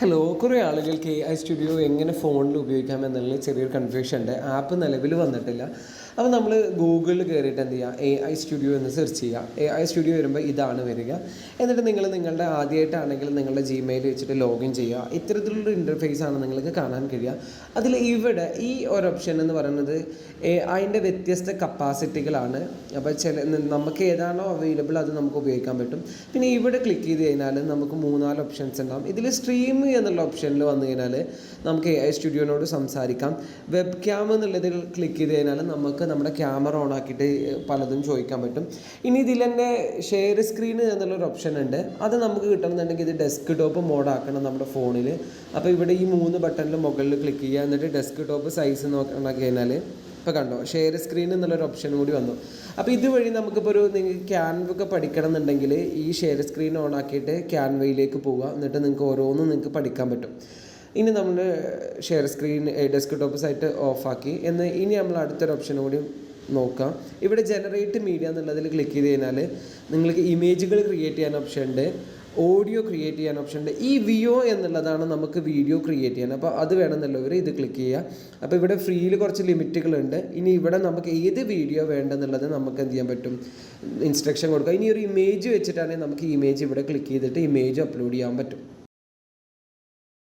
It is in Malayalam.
ഹലോ കുറേ ആളുകൾക്ക് എ ഐ സ്റ്റുഡിയോ എങ്ങനെ ഫോണിൽ ഉപയോഗിക്കാം എന്നുള്ള ചെറിയൊരു കൺഫ്യൂഷൻ ഉണ്ട്. ആപ്പ് നിലവിൽ വന്നിട്ടില്ല. അപ്പോൾ നമ്മൾ ഗൂഗിളിൽ കയറിയിട്ട് എന്ത് ചെയ്യുക എ ഐ സ്റ്റുഡിയോ എന്ന് സെർച്ച് ചെയ്യുക എ ഐ സ്റ്റുഡിയോ വരുമ്പോൾ ഇതാണ് വരിക. എന്നിട്ട് നിങ്ങൾ നിങ്ങളുടെ ആദ്യമായിട്ടാണെങ്കിൽ നിങ്ങളുടെ ജിമെയിൽ വെച്ചിട്ട് ലോഗിൻ ചെയ്യുക. ഇത്തരത്തിലുള്ള ഇന്റർഫേസ് ആണ് നിങ്ങൾക്ക് കാണാൻ കഴിയുക. അതിൽ ഇവിടെ ഈ ഒരു ഓപ്ഷൻ എന്ന് പറയുന്നത് എ ഐന്റെ വ്യത്യസ്ത കപ്പാസിറ്റികളാണ് അപ്പോൾ ചില നമുക്ക് ഏതാണോ അവൈലബിൾ അത് നമുക്ക് ഉപയോഗിക്കാൻ പറ്റും. പിന്നെ ഇവിടെ ക്ലിക്ക് ചെയ്ത് കഴിഞ്ഞാൽ നമുക്ക് മൂന്നാൽ ഓപ്ഷൻസ് ഉണ്ടാകും ഇതിൽ സ്ട്രീം എന്നുള്ള ഓപ്ഷനിൽ വന്നു കഴിഞ്ഞാൽ നമുക്ക് എ ഐ സ്റ്റുഡിയോനോട് സംസാരിക്കാം. വെബ് ക്യാം എന്നുള്ളതിൽ ക്ലിക്ക് ചെയ്ത് കഴിഞ്ഞാൽ നമുക്ക് നമ്മുടെ ക്യാമറ ഓൺ ആക്കിയിട്ട് പലതും ചോദിക്കാൻ പറ്റും. ഇനി ഇതിൽ തന്നെ ഷെയർ സ്ക്രീൻ എന്നുള്ളൊരു ഓപ്ഷൻ ഉണ്ട്. അത് നമുക്ക് കിട്ടണമെന്നുണ്ടെങ്കിൽ ഇത് ഡെസ്ക് ടോപ്പ് മോഡാക്കണം നമ്മുടെ ഫോണിൽ അപ്പോൾ ഇവിടെ ഈ മൂന്ന് ബട്ടണിൽ മുകളിൽ ക്ലിക്ക് ചെയ്യുക. എന്നിട്ട് ഡെസ്ക് ടോപ്പ് സൈസ് നോക്കണം കഴിഞ്ഞാൽ ഇപ്പോൾ കണ്ടോ ഷെയർ സ്ക്രീൻ എന്നുള്ളൊരു ഓപ്ഷൻ കൂടി വന്നു. അപ്പോൾ ഇതുവഴി നമുക്കിപ്പോൾ ഒരു നിങ്ങൾക്ക് ക്യാൻവ ഒക്കെ പഠിക്കണം എന്നുണ്ടെങ്കിൽ ഈ ഷെയർ സ്ക്രീൻ ഓൺ ആക്കിയിട്ട് ക്യാൻവയിലേക്ക് പോവുക. എന്നിട്ട് നിങ്ങൾക്ക് ഓരോന്നും നിങ്ങൾക്ക് പഠിക്കാൻ പറ്റും. ഇനി നമ്മൾ share screen desktop site ഓഫാക്കി എന്ന് ഇനി നമ്മൾ അടുത്തൊരു ഓപ്ഷൻ കൂടി നോക്കാം. ഇവിടെ ജനറേറ്റ് മീഡിയ എന്നുള്ളതിൽ ക്ലിക്ക് ചെയ്ത് കഴിഞ്ഞാൽ നിങ്ങൾക്ക് ഇമേജുകൾ ക്രിയേറ്റ് ചെയ്യാൻ ഓപ്ഷൻ ഉണ്ട്. ഓഡിയോ ക്രിയേറ്റ് ചെയ്യാൻ ഓപ്ഷൻ ഉണ്ട്. ഈ വിയോ എന്നുള്ളതാണ് നമുക്ക് വീഡിയോ ക്രിയേറ്റ് ചെയ്യാൻ. അപ്പോൾ അത് വേണമെന്നുള്ളവർ ഇത് ക്ലിക്ക് ചെയ്യുക. അപ്പോൾ ഇവിടെ ഫ്രീയിൽ കുറച്ച് ലിമിറ്റുകളുണ്ട് ഇനി ഇവിടെ നമുക്ക് ഏത് വീഡിയോ വേണ്ടെന്നുള്ളത് നമുക്ക് എന്ത് ചെയ്യാൻ പറ്റും? ഇൻസ്ട്രക്ഷൻ കൊടുക്കുക ഇനി ഒരു ഇമേജ് വെച്ചിട്ടാണെങ്കിൽ നമുക്ക് ഇമേജ് ഇവിടെ ക്ലിക്ക് ചെയ്തിട്ട് ഇമേജ് അപ്ലോഡ് ചെയ്യാൻ പറ്റും.